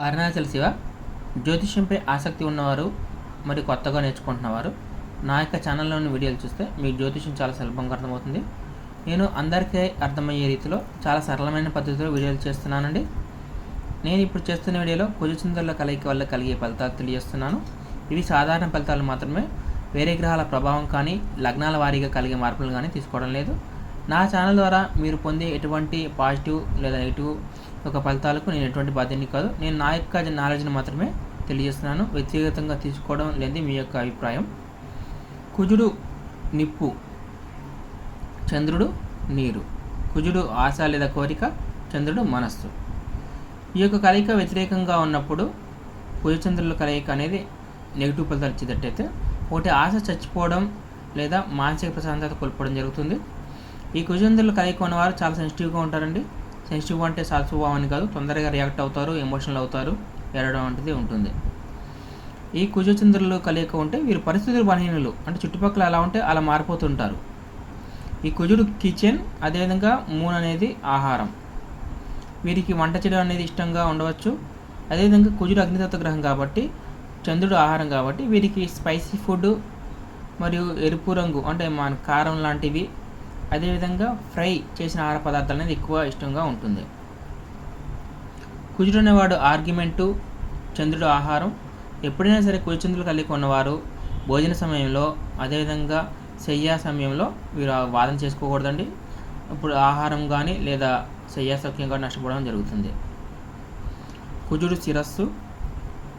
అరుణాచల్ శివ జ్యోతిష్యంపై ఆసక్తి ఉన్నవారు మరి కొత్తగా నేర్చుకుంటున్నవారు నా యొక్క ఛానల్లోని వీడియోలు చూస్తే మీకు జ్యోతిష్యం చాలా సులభంగా అర్థమవుతుంది. నేను అందరికీ అర్థమయ్యే రీతిలో చాలా సరళమైన పద్ధతిలో వీడియోలు చేస్తున్నానండి. నేను ఇప్పుడు చేస్తున్న వీడియోలో కుజచంద్రుల కలయిక వల్ల కలిగే ఫలితాలు తెలియజేస్తున్నాను. ఇవి సాధారణ ఫలితాలు మాత్రమే. వేరే గ్రహాల ప్రభావం కానీ లగ్నాల వారీగా కలిగే మార్పులు కానీ తీసుకోవడం లేదు. నా ఛానల్ ద్వారా మీరు పొందే ఎటువంటి పాజిటివ్ లేదా నెగిటివ్ ఒక ఫలితాలకు నేను ఎటువంటి బాధ్యతని కాదు. నేను నా యొక్క నాలెడ్జ్ని మాత్రమే తెలియజేస్తున్నాను. వ్యక్తిగతంగా తీసుకోవడం లేనిది మీ యొక్క అభిప్రాయం. కుజుడు నిప్పు చంద్రుడు నీరు. కుజుడు ఆశ లేదా కోరిక చంద్రుడు మనస్సు. ఈ యొక్క కలయిక వ్యతిరేకంగా ఉన్నప్పుడు కుజచంద్రుల కలయిక అనేది నెగిటివ్ ఫలితాలు ఇచ్చేటట్టయితే ఒకటి ఆశ చచ్చిపోవడం లేదా మానసిక ప్రశాంతత కోల్పోవడం జరుగుతుంది. ఈ కుజచంద్రుల కలయిక ఉన్నవారు చాలా సెన్సిటివ్గా ఉంటారండి. సెన్సిటివ్ అంటే సాల్సుభావం అని కాదు తొందరగా రియాక్ట్ అవుతారు ఎమోషనల్ అవుతారు ఎరడం వంటిది ఉంటుంది. ఈ కుజచంద్రులు కలియక ఉంటే వీరు పరిస్థితులు బలహీనులు. అంటే చుట్టుపక్కల ఎలా ఉంటే అలా మారిపోతుంటారు. ఈ కుజుడు కిచెన్ అదేవిధంగా మూన్ అనేది ఆహారం. వీరికి వంట చేయడం అనేది ఇష్టంగా ఉండవచ్చు. అదేవిధంగా కుజుడు అగ్నితత్వ గ్రహం కాబట్టి చంద్రుడు ఆహారం కాబట్టి వీరికి స్పైసీ ఫుడ్ మరియు ఎరుపు రంగు అంటే మన కారం లాంటివి అదేవిధంగా ఫ్రై చేసిన ఆహార పదార్థాలు అనేది ఎక్కువ ఇష్టంగా ఉంటుంది. కుజుడు అనేవాడు ఆర్గ్యుమెంటు చంద్రుడు ఆహారం ఎప్పుడైనా సరే కుజచంద్రులు కలిగి ఉన్నవారు భోజన సమయంలో అదేవిధంగా శయ్యా సమయంలో వీరు వాదన చేసుకోకూడదండి. ఇప్పుడు ఆహారం కానీ లేదా శయ్యా సౌఖ్యం కానీ నష్టపోవడం జరుగుతుంది. కుజుడు శిరస్సు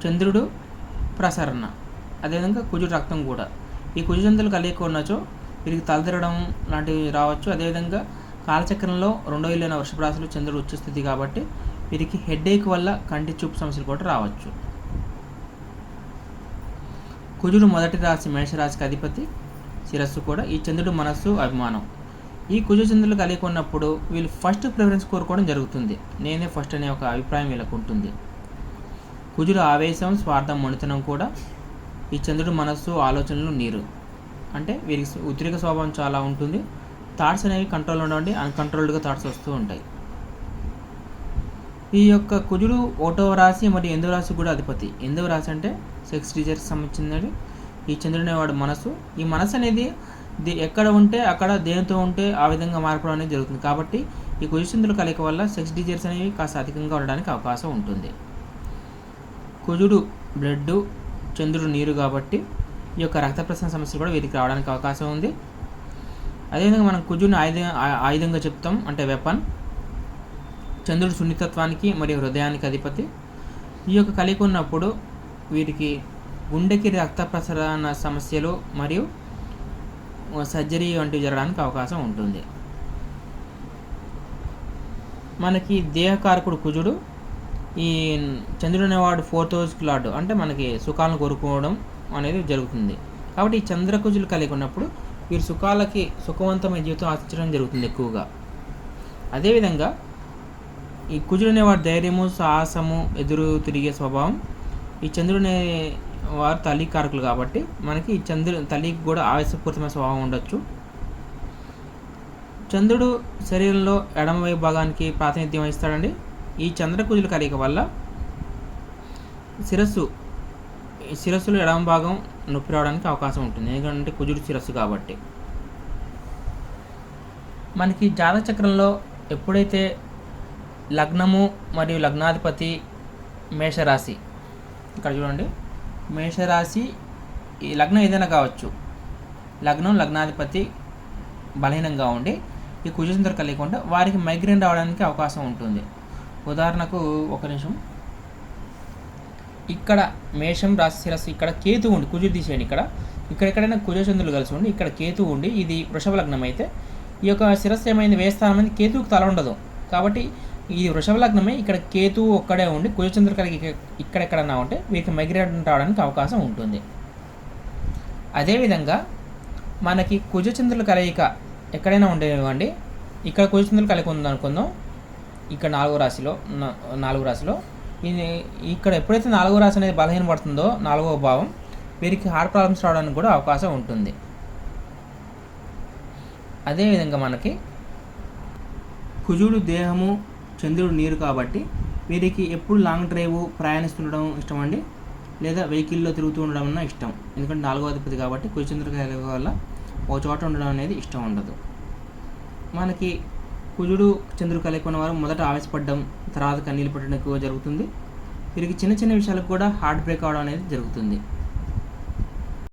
చంద్రుడు ప్రసరణ అదేవిధంగా కుజుడు రక్తం కూడా. ఈ కుజచంద్రులు కలిగి ఉన్నచో వీరికి తలదిరడం లాంటివి రావచ్చు. అదేవిధంగా కాలచక్రంలో రెండో ఇల్లైన వృషభ రాశిలో చంద్రుడు ఉచ్చస్థితి కాబట్టి వీరికి హెడ్ఏక్ వల్ల కంటి చూపు సమస్యలు కూడా రావచ్చు. కుజుడు మొదటి రాశి మేషరాశికి అధిపతి శిరస్సు కూడా ఈ చంద్రుడు మనస్సు అభిమానం. ఈ కుజు చంద్రులు కలిగి ఉన్నప్పుడు వీళ్ళు ఫస్ట్ ప్రిఫరెన్స్ కోరుకోవడం జరుగుతుంది. నేనే ఫస్ట్ అనే ఒక అభిప్రాయం వీళ్ళకు ఉంటుంది. కుజుడు ఆవేశం స్వార్థం మణితనం కూడా ఈ చంద్రుడు మనస్సు ఆలోచనలు నీరు. అంటే వీరికి ఉద్రిక స్వభావం చాలా ఉంటుంది. థాట్స్ అనేవి కంట్రోల్ ఉండవండి అన్కంట్రోల్డ్గా థాట్స్ వస్తూ ఉంటాయి. ఈ యొక్క కుజుడు ఓటవ రాశి మరియు ఎనిమిదవ రాశి కూడా అధిపతి. ఎనిమిదవ రాశి అంటే సెక్స్ టీచర్కి సంబంధించినది. ఈ చంద్రుడు అనేవాడు మనసు ఈ మనసు అనేది దే- ఎక్కడ ఉంటే అక్కడ దేనితో ఉంటే ఆ విధంగా మార్పడం అనేది జరుగుతుంది. కాబట్టి ఈ కుజుచంద్రుల కలయిక వల్ల సెక్స్ డిజైర్స్ అనేవి కాస్త అధికంగా ఉండడానికి అవకాశం ఉంటుంది. కుజుడు బ్లడ్ చంద్రుడు నీరు కాబట్టి ఈ యొక్క రక్త ప్రసరణ సమస్యలు కూడా వీరికి రావడానికి అవకాశం ఉంది. అదేవిధంగా మనం కుజుని ఆయుధ ఆయుధంగా చెప్తాం అంటే వెపన్ చంద్రుడు సున్నితత్వానికి మరియు హృదయానికి అధిపతి. ఈ యొక్క కలిగి ఉన్నప్పుడు వీరికి గుండెకి రక్త ప్రసరణ సమస్యలు మరియు సర్జరీ వంటివి జరగడానికి అవకాశం ఉంటుంది. మనకి దేహకారకుడు కుజుడు ఈ చంద్రుడు అనేవాడు ఫోర్త్ హౌస్ లార్డ్ అంటే మనకి సుఖాలను కోరుకోవడం అనేది జరుగుతుంది. కాబట్టి ఈ చంద్రకుజులు కలిగి ఉన్నప్పుడు వీరు సుఖాలకి సుఖవంతమైన జీవితం ఆశించడం జరుగుతుంది ఎక్కువగా. అదేవిధంగా ఈ కుజుడు అనేవారు ధైర్యము సాహసము ఎదురు తిరిగే స్వభావం ఈ చంద్రుడు అనే వారు తల్లి కారకులు కాబట్టి మనకి ఈ చంద్రు తల్లికి కూడా ఆవేశపూరితమైన స్వభావం ఉండొచ్చు. చంద్రుడు శరీరంలో ఎడమవైపు భాగానికి ప్రాతినిధ్యం వహిస్తాడండి. ఈ చంద్రకుజుల కలయిక వల్ల శిరస్సు ఈ శిరస్సులో ఎడమ భాగం నొప్పి రావడానికి అవకాశం ఉంటుంది. ఎందుకంటే కుజుడు శిరస్సు కాబట్టి. మనకి జాతక చక్రంలో ఎప్పుడైతే లగ్నము మరియు లగ్నాధిపతి మేషరాశి ఇక్కడ చూడండి. మేషరాశి ఈ లగ్నం ఏదైనా కావచ్చు. లగ్నం లగ్నాధిపతి బలహీనంగా ఉండి ఈ కుజచంద్ర కలిగి ఉంటే వారికి మైగ్రేన్ రావడానికి అవకాశం ఉంటుంది. ఉదాహరణకు ఒక నిమిషం. ఇక్కడ మేషం రాశి శిరస్సు ఇక్కడ కేతు ఉండి కుజుడు తీసేయండి ఇక్కడ. ఇక్కడ ఎక్కడైనా కుజచంద్రులు కలిసి ఉండి ఇక్కడ కేతు ఉండి ఇది వృషభ లగ్నం అయితే ఈ యొక్క శిరస్సు ఏమైంది? అనేది కేతువుకి తల ఉండదు. కాబట్టి ఈ వృషభ లగ్నమే ఇక్కడ కేతువు ఒక్కడే ఉండి కుజచంద్ర కలిగి ఇక్కడెక్కడన్నా ఉంటే వీరికి మైగ్రేట్ రావడానికి అవకాశం ఉంటుంది. అదేవిధంగా మనకి కుజచంద్రుల కలయిక ఎక్కడైనా ఉండేవండి? ఇక్కడ కుజచంద్రులు కలయిక ఉందనుకుందాం. ఇక్కడ నాలుగో రాశిలో నాలుగు రాశిలో ఇది ఇక్కడ ఎప్పుడైతే నాలుగో రాశి అనేది బలహీనపడుతుందో నాలుగో భావం వీరికి హార్ట్ ప్రాబ్లమ్స్ రావడానికి కూడా అవకాశం ఉంటుంది. అదేవిధంగా మనకి కుజుడు దేహము చంద్రుడు నీరు కాబట్టి వీరికి ఎప్పుడు లాంగ్ డ్రైవ్ ప్రయాణిస్తుండడం ఇష్టం అండి? లేదా వెహికల్లో తిరుగుతూ ఉండడం అన్న ఇష్టం. ఎందుకంటే నాలుగో అధిపతి కాబట్టి కుచంద్రకాయల వల్ల ఒక చోట ఉండడం అనేది ఇష్టం ఉండదు. మనకి కుజుడు చంద్రుడు కలిగి వారు మొదట ఆవేశపడడం తర్వాత కన్నీళ్ళు పెట్టడం ఎక్కువ జరుగుతుంది. వీరికి చిన్న చిన్న విషయాలకు కూడా హార్ట్ బ్రేక్ అవడం అనేది జరుగుతుంది.